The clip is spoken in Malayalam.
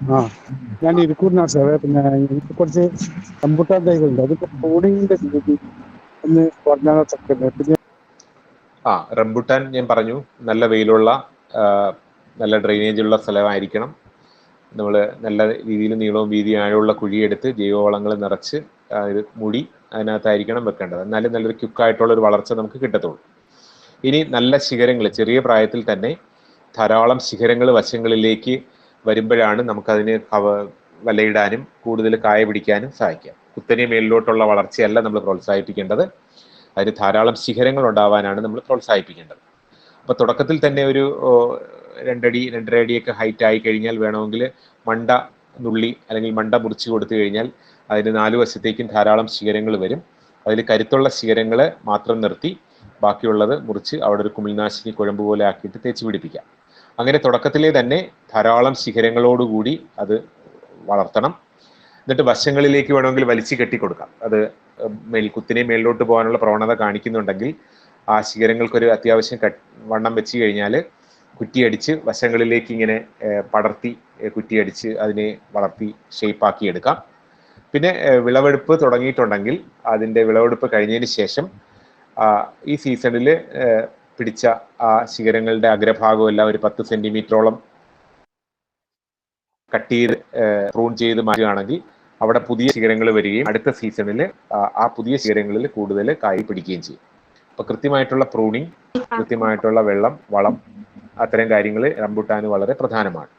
ആ. ഞാൻ ഇരിക്കൂറിനാണ് സാറേ. പിന്നെ എനിക്ക് കുറച്ച് കമ്പ്യൂട്ടർ തൈകളുണ്ട് അതിപ്പോ കോഡിങ്ങിന്റെ രീതി ഒന്ന് പറഞ്ഞാൽ സെക്കൻഡ് പിന്നെ ആ റംബുട്ടാൻ ഞാൻ പറഞ്ഞു. നല്ല വെയിലുള്ള നല്ല ഡ്രെയിനേജ് ഉള്ള സ്ഥലമായിരിക്കണം. നമ്മൾ നല്ല രീതിയിൽ നീളവും വീതിയും ആഴമുള്ള കുഴിയെടുത്ത് ജൈവവളങ്ങൾ നിറച്ച് ഇത് മുടി അതിനകത്തായിരിക്കണം വെക്കേണ്ടത്. എന്നാലും നല്ലൊരു ക്യുക്കായിട്ടുള്ള ഒരു വളർച്ച നമുക്ക് കിട്ടത്തുള്ളൂ. ഇനി നല്ല ശിഖരങ്ങൾ ചെറിയ പ്രായത്തിൽ തന്നെ ധാരാളം ശിഖരങ്ങൾ വശങ്ങളിലേക്ക് വരുമ്പോഴാണ് നമുക്കതിന് കവ വലയിടാനും കൂടുതൽ കായ പിടിക്കാനും സഹായിക്കുക. കുത്തനെ മേലിലോട്ടുള്ള വളർച്ചയല്ല നമ്മൾ പ്രോത്സാഹിപ്പിക്കേണ്ടത്. അതിന് ധാരാളം ശിഖരങ്ങൾ ഉണ്ടാവാനാണ് നമ്മൾ പ്രോത്സാഹിപ്പിക്കേണ്ടത്. അപ്പോൾ തുടക്കത്തിൽ തന്നെ ഒരു രണ്ടടി രണ്ടര അടിയൊക്കെ ഹൈറ്റ് ആയി കഴിഞ്ഞാൽ വേണമെങ്കിൽ മണ്ട നുള്ളി അല്ലെങ്കിൽ മണ്ട മുറിച്ച് കൊടുത്തു കഴിഞ്ഞാൽ അതിന് നാല് വശത്തേക്കും ധാരാളം ശിഖരങ്ങൾ വരും. അതിൽ കരുത്തുള്ള ശിഖരങ്ങൾ മാത്രം നിർത്തി ബാക്കിയുള്ളത് മുറിച്ച് അവിടെ ഒരു കുമിൾനാശിനി കുഴമ്പ് പോലെ ആക്കിയിട്ട് തേച്ച് പിടിപ്പിക്കാം. അങ്ങനെ തുടക്കത്തിലെ തന്നെ ധാരാളം ശിഖരങ്ങളോടുകൂടി അത് വളർത്തണം. എന്നിട്ട് വശങ്ങളിലേക്ക് വേണമെങ്കിൽ വലിച്ചു കെട്ടിക്കൊടുക്കാം. അത് മേൽക്കുത്തിനെ മേളിലോട്ട് പോകാനുള്ള പ്രവണത കാണിക്കുന്നുണ്ടെങ്കിൽ ആ ശിഖരങ്ങൾക്കൊരു അത്യാവശ്യം വണ്ണം വെച്ച് കഴിഞ്ഞാൽ കുറ്റിയടിച്ച് വശങ്ങളിലേക്ക് ഇങ്ങനെ പടർത്തി കുറ്റിയടിച്ച് അതിനെ വളർത്തി ഷേപ്പാക്കി എടുക്കാം. പിന്നെ വിളവെടുപ്പ് തുടങ്ങിയിട്ടുണ്ടെങ്കിൽ അതിന്റെ വിളവെടുപ്പ് കഴിഞ്ഞതിന് ശേഷം ഈ സീസണിൽ പിടിച്ച ആ ശിഖരങ്ങളുടെ അഗ്രഭാഗം എല്ലാം ഒരു പത്ത് സെന്റിമീറ്ററോളം കട്ട് ചെയ്ത് പ്രൂൺ ചെയ്ത് മാറ്റുകയാണെങ്കിൽ അവിടെ പുതിയ ശിഖരങ്ങൾ വരികയും അടുത്ത സീസണിൽ ആ പുതിയ ശിഖരങ്ങളിൽ കൂടുതൽ കായി പിടിക്കുകയും ചെയ്യും. അപ്പൊ കൃത്യമായിട്ടുള്ള പ്രൂണിങ് കൃത്യമായിട്ടുള്ള വെള്ളം വളം അത്തരം കാര്യങ്ങൾ റംബുട്ടാന് വളരെ പ്രധാനമാണ്.